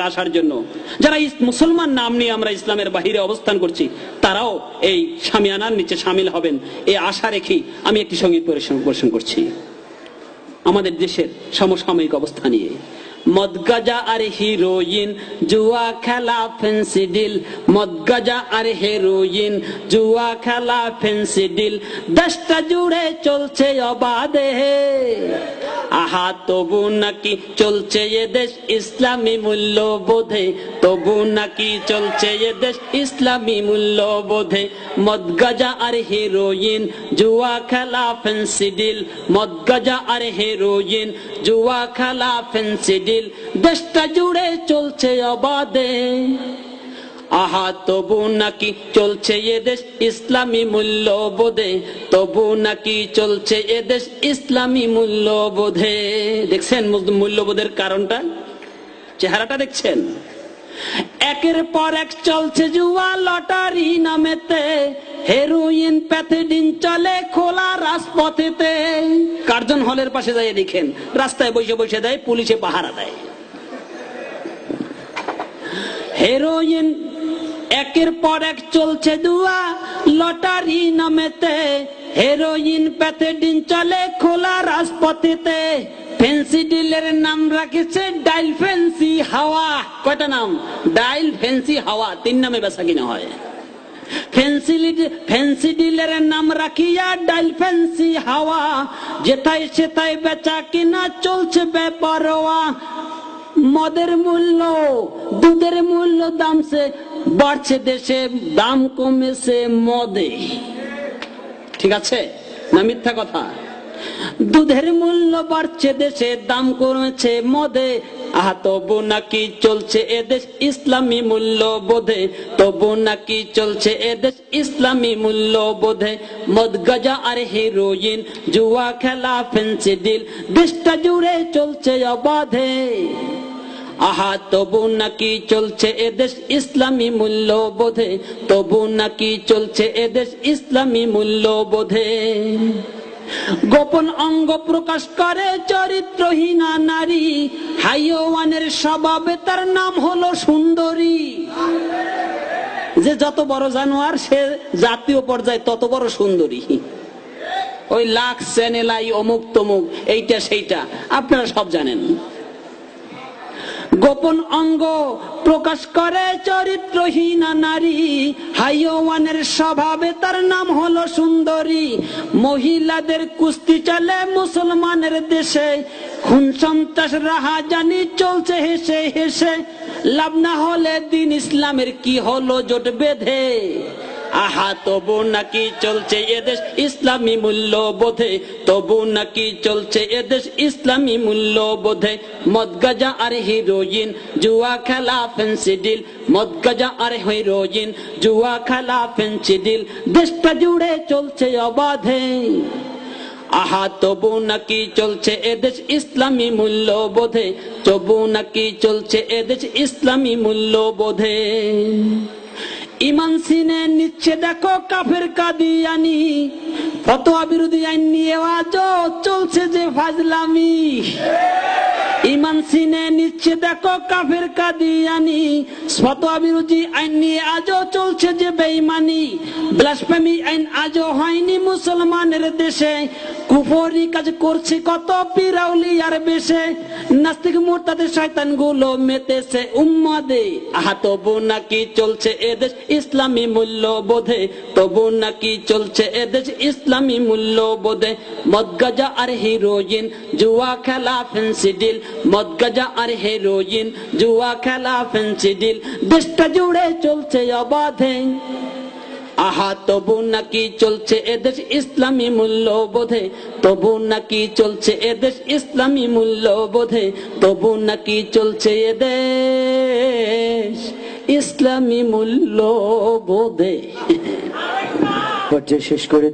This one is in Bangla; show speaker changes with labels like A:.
A: আসার জন্য। যারা মুসলমান নাম নিয়ে আমরা ইসলামের বাহিরে অবস্থান করছি, তারাও এই নিচে সামিল হবেন। এই আশা রেখেই আমি একটি সংগীত পরিবেশন করছি। আমাদের দেশের সমসাময়িক অবস্থা নিয়ে। আর হিরোইন, জুয়া খেলা ফেন্সি ডিল। মদগাজা আর হেরোইন, জুয়া খেলা ফেন্সি ডিল। দেশটা জুড়ে চলছে অবাধে। আহা তবু নাকি চলছে এ দেশ ইসলামী মূল্যবোধে। তবু নাকি চলছে এ দেশ ইসলামী মূল্যবোধে। মদগাজা আর হিরোইন, জুয়া খেলা ফেন্সি ডিল। মদগাজা আর হেরোইন, জুয়া খেলা ফেন্সি ডিল। দেশটা জুড়ে চলছে অবাধে। আহা, তবু নাকি চলছে এ দেশ ইসলামী মূল্যবোধে? তবু নাকি চলছে এ দেশ ইসলামী মূল্যবোধে? দেখছেন মূল্যবোধের কারণটা? চেহারাটা দেখছেন? একের পর এক চলছে জুয়া লটারি নামেতে। হেরোইন প্যাথেডিন চলে খোলা রাজপথেতে। কার্জন হলের পাশে যাই দেখেন, রাস্তায় বসে বসে দেয়, পুলিশে পাহারা দেয়। হেরোইন একের পর এক চলছে দুয়া, লটারি নামেতে। হেরোইন প্যাথেডিন চলে খোলা রাজপথেতে। ফেন্সি ডিলের নাম রাখেছে ডাইল ফেন্সি হাওয়া। কয়টা নাম? ডাইল ফেন্সি হাওয়া, তিন নামে বেচা কিনা হয়। ডিলারের নাম হাওয়া। যেথায় সেথায় বেচা চলছে মদের মূল্য, দুধের মূল্য দামছে বাড়ছে দেশে, দাম কমেছে মদে। ঠিক আছে? না মিথ্যা কথা? দুধের মূল্য বাড়ছে দেশে, দাম কমেছে মদে। তবু নাকি চলছে এদেশ ইসলামী মূল্য বোধে তবু নাকি চলছে এদেশ ইসলামী মূল্য বোধে মদ, গজা আর হিরোইন, জুয়া খেলা, ফেন্সি ডিল, দেশটা জুড়ে চলছে অবাধে। আহা, তবু নাকি চলছে এদেশ ইসলামী মূল্য বোধে তবু নাকি চলছে এদেশ ইসলামী মূল্য বোধে গোপন অঙ্গ প্রকাশ করে চরিত্রহীনা নারী। হাইওয়ানের স্বভাবে তার নাম হলো সুন্দরী। যে যত বড় জানোয়ার, সে জাতীয় পর্যায়ে তত বড় সুন্দরী। ওই লাখ চ্যানেলাই অমুক তমুক এইটা সেইটা আপনারা সব জানেন। গোপন অঙ্গ প্রকাশ করে চরিত্রহীনা নারী। হাইওয়ানের স্বভাবে তার নাম হলো সুন্দরী। মহিলাদের কুস্তি চলে মুসলমানের দেশে। খুন সন্ত্রাস রাহা জানি চলছে হেসে হেসে। লাভ না হলে দিন ইসলামের কি হলো জোট বেঁধে? আহা, তবু নাকি চলছে এদেশ ইসলামী মূল্য বোধে তবু নাকি চলছে এদেশ ইসলামী মূল্য বোধে মদগাজা আর হিরোইন, জুয়া খেলা ফেন্সি ডিল মদগাজা আর হিরোইন, জুয়া খেলা ফেন্সি ডিল দেশটা জুড়ে চলছে অবাধে। আহা, তবু নাকি চলছে এদেশ ইসলামী মূল্য বোধে তবু নাকি চলছে এদেশ ইসলামী মূল্য বোধে ইমান সিনে নিচ্ছে দেখো কাফের কাদিয়ানি। ফতোয়া বিরোধী আইন নিয়ে আজও চলছে যে ফাজলামি। ইমান সিনে নিচ্ছে দেখো কাফের কাদিয়ানি। ফতোয়া বিরোধী আইন নিয়ে আজও চলছে যে বেঈমানি। ব্লাসফেমি আইন আজও হয়নি মুসলমানের দেশে। কুফরি কাজ করছে কত পিরাউলিয়ার বেশে। নাস্তিক মোরতাদের শয়তানগুলো মেতেছে উম্মাদে। আহা তবু নাকি চলছে এদেশ ইসলামী মূল্য বোধে তবু নাকি চলছে এদেশ ইসলামী আর হিরোইন জুয়া খেলা ফেন্সি মদগাজা আর হিরোইন, জুয়া খেলা, ফেন্সি ডিল, দেশটা জুড়ে চলছে অবাধে। আহা, তবু নাকি চলছে এদেশ ইসলামী মূল্য বোধে তবু নাকি চলছে এদেশ ইসলামী মূল্য বোধে তবু নাকি চলছে এদেশ ইসলামী মূল্য বোধে
B: পর্যায়ে শেষ করে